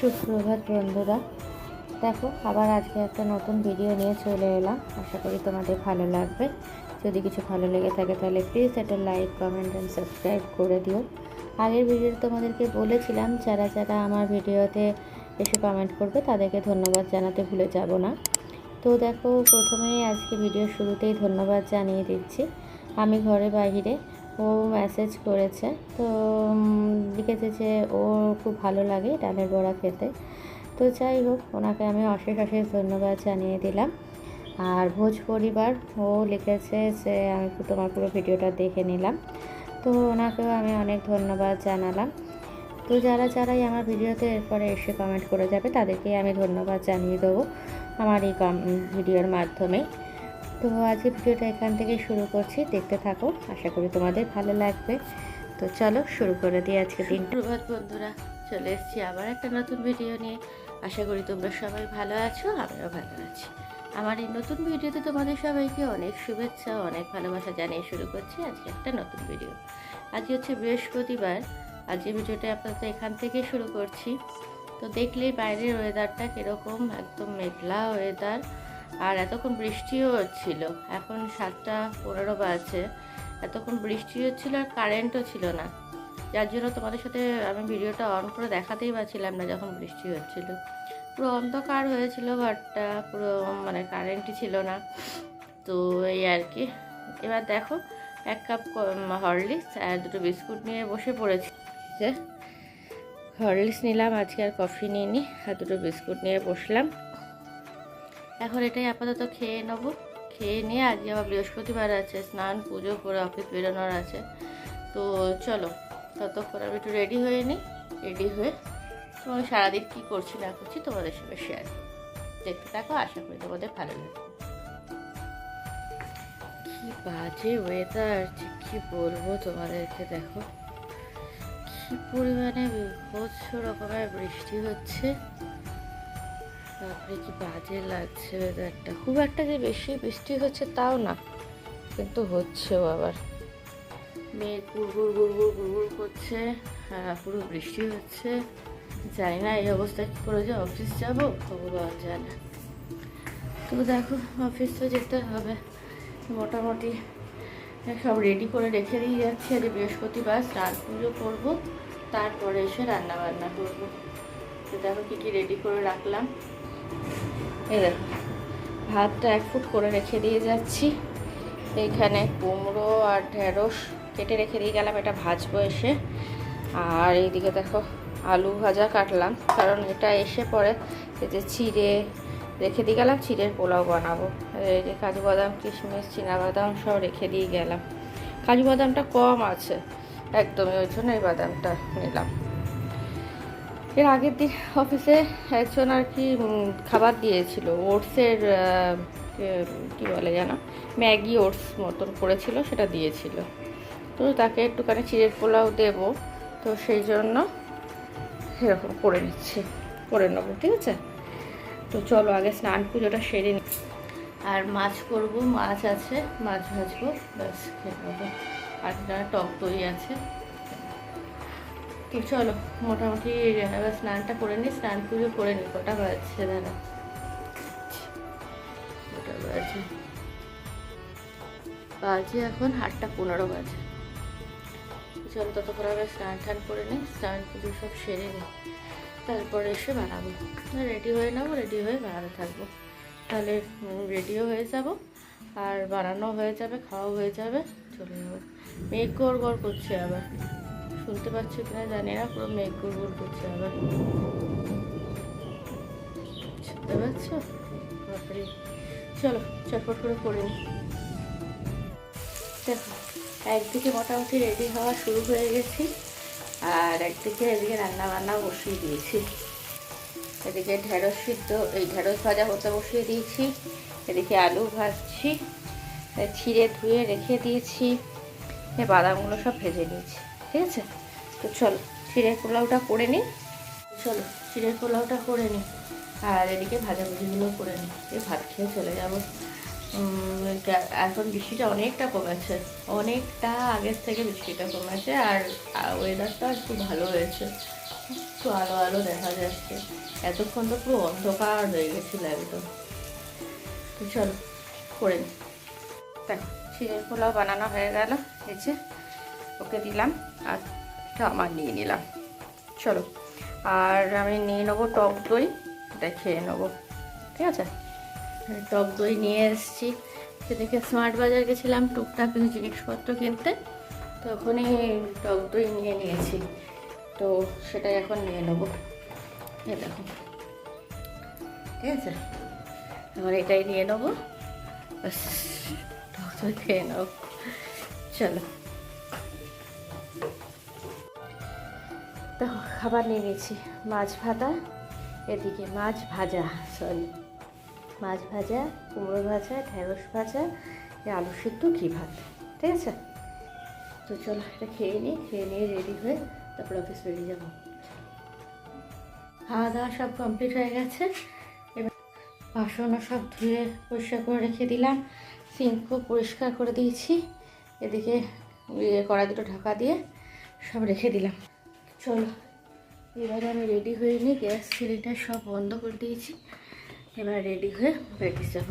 সুপ্রভাত বন্ধুরা। দেখো, আবার আজকে একটা নতুন ভিডিও নিয়ে চলে এলাম। আশা করি তোমাদের ভালো লাগবে। যদি কিছু ভালো লেগে থাকে তাহলে প্লিজ একটা লাইক কমেন্ট অ্যান্ড সাবস্ক্রাইব করে দিও। আগের ভিডিওতে তোমাদেরকে বলেছিলাম, যারা যারা আমার ভিডিওতে এসে কমেন্ট করবে, তাদেরকে ধন্যবাদ জানাতে ভুলে যাব না। তো দেখো, প্রথমেই আজকে ভিডিও শুরুতেই ধন্যবাদ জানিয়ে দিচ্ছি। আমি ঘরে বাইরে ও মেসেজ করেছে। তো লিখেছে যে ও খুব ভালো লাগে ডালের বড়া খেতে। তো যাই হোক, ওনাকে আমি অশেষ অশেষ ধন্যবাদ জানিয়ে দিলাম। আর ভোজ পরিবার, ও লিখেছে যে আমি তোমার পুরো ভিডিওটা দেখে নিলাম। তো ওনাকেও আমি অনেক ধন্যবাদ জানালাম। তো যারা যারাই আমার ভিডিওতে এরপরে এসে কমেন্ট করে যাবে তাদেরকে আমি ধন্যবাদ জানিয়ে দেবো আমার এই ভিডিওর মাধ্যমে তো আজকে ভিডিওটা এখান থেকে শুরু করছি। দেখতে থাকো, আশা করি তোমাদের ভালো লাগবে। তো চলো শুরু করে দিই আজকে দিন প্রভাত বন্ধুরা, চলে এসেছি আবার একটা নতুন ভিডিও নিয়ে। আশা করি তোমরা সবাই ভালো আছো, আমিও ভালো আছি। আমার এই নতুন ভিডিওতে তোমাদের সবাইকে অনেক শুভেচ্ছা, অনেক ভালোবাসা জানিয়ে শুরু করছি আজকে একটা নতুন ভিডিও। আজকে হচ্ছে বৃহস্পতিবার, আজকে ভিডিওটা আপনাদের এখান থেকে শুরু করছি। তো দেখলেই বাইরের ওয়েদারটা কীরকম, একদম মেঘলা ওয়েদার আর এতক্ষণ বৃষ্টিও হচ্ছিল এখন সাতটা পনেরো বাজে এতক্ষণ বৃষ্টি হচ্ছিল আর কারেন্টও ছিল না। যার জন্য তোমাদের সাথে আমি ভিডিওটা অন করে দেখাতেই পারছিলাম না যখন বৃষ্টি হচ্ছিল। পুরো অন্ধকার হয়েছিল ঘরটা, পুরো মানে কারেন্টই ছিল না। তো এই আর কি। এবার দেখো, এক কাপ হরলিক্স আর দুটো বিস্কুট নিয়ে বসে পড়েছি। যে, হরলিক্স নিলাম, আজকে আর কফি নিইনি, আর দুটো বিস্কুট নিয়ে বসলাম। এখন এটাই আপাতত খেয়ে নেব। খেয়ে নিয়ে আজকে আবার বৃহস্পতিবার আছে, স্নান, পুজো করে অফিস বেরোনোর আছে। তো চলো, ততক্ষণ আমি একটু রেডি হয়ে নিই। রেডি হয়ে তোমার সারাদিন কী করছি না করছি তোমাদের সঙ্গে শেয়ার দেখতে থাকো, আশা করি তোমাদের ভালো লাগবে। কি বাজে ওয়েদার কি বলব তোমাদেরকে দেখো। কি পরিমাণে বিভৎস রকমের বৃষ্টি হচ্ছে। তারপরে কি বাজে লাগছে ওয়েদারটা খুব একটা যে বেশি বৃষ্টি হচ্ছে তাও না, কিন্তু হচ্ছেও আবার। মেঘ গুড়গুড় গুড়গুড় গুড়গুড় করছে হ্যাঁ পুরো বৃষ্টি হচ্ছে। জানি না এই অবস্থায় কী করে যে অফিস যাব, ভগবান জানে। তো দেখো অফিস তো যেতে হবে। মোটামুটি সব রেডি করে রেখে দিয়ে যাচ্ছি। আজ বৃহস্পতিবার, স্নান পুজো করব, তারপরে এসে রান্না বান্না করব। তো দেখো কী কী রেডি করে রাখলাম। এই দেখো, ভাতটা এক ফুট করে রেখে দিয়ে যাচ্ছি। এইখানে কুমড়ো আর ঢেঁড়স কেটে রেখে দিয়ে গেলাম, এটা ভাজবো এসে। আর এইদিকে দেখো, আলু ভাজা কাটলাম, কারণ এটা এসে পরে এই যে চিড়ে, রেখে দিয়ে গেলাম, চিড়ের পোলাও বানাবো। এই যে কাজু বাদাম, কিশমিশ বাদাম সব রেখে দিয়ে গেলাম। কাজু বাদামটা কম আছে, একদমই, ওই জন্য এই বাদামটা নিলাম। এর আগের দিন অফিসে একজন আর কি খাবার দিয়েছিল, ওটসের কি বলে জানো ম্যাগি ওটস মতন করেছিল, সেটা দিয়েছিল। তো তাকে একটুখানি চিড়ের পোলাও দেব, তো সেই জন্য এরকম করে নিচ্ছি, করে নেব, ঠিক আছে? তো চলো আগে স্নান পুজোটা সেরে নি। আর মাছ করব, মাছ আছে, মাছ ভাজবো, ব্যাস, খেয়ে নেব। আর টক দই আছে। তো চলো মোটামুটি, এবার স্নানটা করে নিই, স্নান পুজো করে নিই, কটা বাজছে কটা বাজে? বাজে এখন আটটা পনেরো বাজে। চলো ততক্ষণ আবার স্নান টান করে নিই, স্নান পুজো সব সেরে নিই। তারপরে এসে বানাবো। রেডি হয়ে নেব রেডি হয়ে বানাতে থাকব। তাহলে রেডিও হয়ে যাব, আর বানানো হয়ে যাবে খাওয়া হয়ে যাবে, চলে যাব। মেঘ গড় গড় করছে আবার। শুনতে পাচ্ছ কিনা জানি না, পুরো মেঘ গড় করছে আবার। শুনতে পাচ্ছ বাপরে। চলো, চটপট করে করে দেখো, একদিকে মোটামুটি রেডি হওয়া শুরু হয়ে গেছি, আর একদিকে এদিকে রান্না বান্না বসিয়ে দিয়েছি। এদিকে ঢেঁড়স সিদ্ধ, এই ঢেঁড়স ভাজা হতে বসিয়ে দিয়েছি, এদিকে আলু ভাজছি ছিঁড়ে ধুয়ে রেখে দিয়েছি বাদামগুলো সব ভেজে নিয়েছি। ঠিক আছে? তো চলো চিড়ের পোলাওটা করে নিই চলো চিড়ের পোলাওটা করে নিই আর এদিকে ভাজাভুজিগুলো করে নিই এই ভাত খেয়ে চলে যাব। এখন বৃষ্টিটা অনেকটা কমেছে। অনেকটা আগের থেকে বৃষ্টিটা কমেছে আর ওয়েদারটা একটু ভালো হয়েছে। একটু আলো আলো দেখা যাচ্ছে। এতক্ষণ তো পুরো অন্ধকার হয়ে গেছিল একদম। তো চলো, করে দেখো চিড়ের পোলাও বানানো হয়ে গেল। এই যে ওকে দিলাম, আর এটা আমার নিয়ে নিলাম। চলো, আর আমি নিয়ে নেব টক দই, এটা খেয়ে নেব। ঠিক আছে? টক দই নিয়ে এসেছি। সেদিকে স্মার্ট বাজার গেছিলাম, টুকটাক কিছু জিনিসপত্র কিনতে। তখনই টক দই নিয়ে নিয়েছি। তো সেটাই এখন নিয়ে নেব। এই দেখো। ঠিক আছে? এবার এটাই নিয়ে নেব। ব্যাস, টক দই খেয়ে নেব। চলো। দেখো খাবার নিয়ে নিয়েছি, মাছ ভাজা, এদিকে মাছ ভাজা সরি মাছ ভাজা, কুমড়ো ভাজা, ঢেঁড়স ভাজা আলু সিদ্ধ, ঘি ভাত, ঠিক আছে? তো চলো এটা খেয়ে নিই, খেয়ে নিয়ে রেডি হয়ে তারপর অফিস বেরিয়ে যাব। খাওয়া দাওয়া সব কমপ্লিট হয়ে গেছে। এবার বাসনও সব ধুয়ে পরিষ্কার করে রেখে দিলাম। সিঙ্কও পরিষ্কার করে দিয়েছি। এদিকে ইয়ে কড়া দুটো ঢাকা দিয়ে সব রেখে দিলাম। চলো, এবার আমি রেডি হয়ে নিই গ্যাস সিলিন্ডার সব বন্ধ করে দিয়েছি। এবার রেডি হয়ে বেরিয়ে যাব।